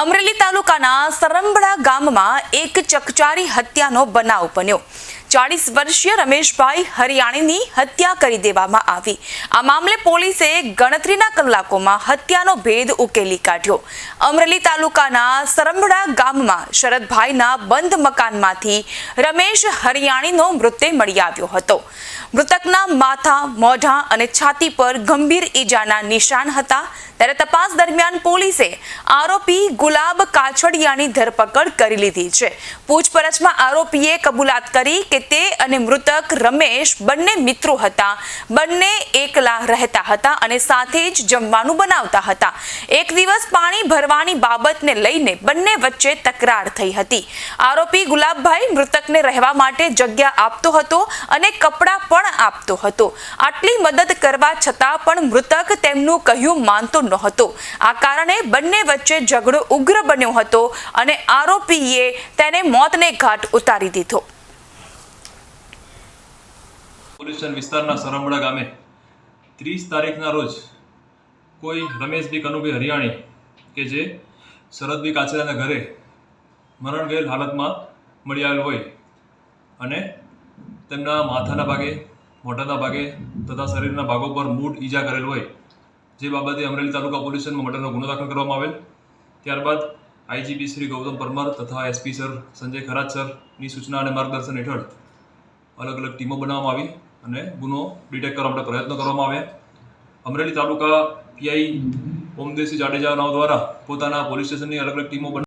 અમરેલી તાલુકાના સરંબડા ગામમાં એક ચકચારી હત્યાનો બનાવ બન્યો. ચાળીસ વર્ષીય રમેશભાઈ હરિયાણીની હત્યા કરી દેવામાં આવી. આ મામલે પોલીસે ગણતરીના કલાકોમાં હત્યાનો ભેદ ઉકેલી કાઢ્યો. અમરેલી તાલુકાના સરંભડા ગામમાં શરદભાઈના બંધ મકાનમાંથી રમેશ હરિયાણીનો મૃતદેહ મળી આવ્યો હતો. મૃતકના માથા, મોઢા અને છાતી પર ગંભીર ઈજાના નિશાન હતા. ત્યારે તપાસ દરમિયાન પોલીસે આરોપી ગુલાબ કાછડિયાની ધરપકડ કરી લીધી છે. પૂછપરછમાં આરોપીએ કબૂલાત કરી કે તે અને મૃતક રમેશ બંને મિત્રો હતા. બંને એકલા રહેતા હતા અને સાથે જ જમવાનું બનાવતા હતા. એક દિવસ પાણી ભરવાની બાબતને લઈને બંને વચ્ચે તકરાર થઈ હતી. આરોપી ગુલાબભાઈ મૃતકને રહેવા માટે જગ્યા આપતો હતો અને કપડાં પણ આપતો હતો. આટલી મદદ કરવા છતાં પણ મૃતક તેમનું કહ્યું માનતો નહોતો. આ કારણે બંને વચ્ચે ઝઘડો ઉગ્ર બન્યો હતો અને આરોપીએ તેને મોતને ઘાટ ઉતારી દીધો. પોલીસ સ્ટેશન વિસ્તારના સરમડા ગામે ત્રીસ તારીખના રોજ કોઈ રમેશભાઈ કનુભાઈ હરિયાણી કે જે શરદભાઈ કાચરાના ઘરે મરણ ગયેલ હાલતમાં મળી આવેલ હોય અને તેમના માથાના ભાગે, મોઢાના ભાગે તથા શરીરના ભાગો પર મૂઢ ઈજા કરેલ હોય જે બાબતે અમરેલી તાલુકા પોલ્યુશનમાં મર્ડરનો ગુનો દાખલ કરવામાં આવેલ. ત્યારબાદ આઈજીપી શ્રી ગૌતમ પરમાર તથા એસપી સર સંજય ખરાજ સરની સૂચના અને માર્ગદર્શન હેઠળ અલગ અલગ ટીમો બનાવવામાં આવી. અને ગુનો ડિટેક્ટ કરવા માટે પ્રયત્નો કરવામાં આવ્યા. અમરેલી તાલુકા પીઆઈ ઓમદેસી જાડેજાના દ્વારા પોતાના પોલીસ સ્ટેશનની અલગ અલગ ટીમો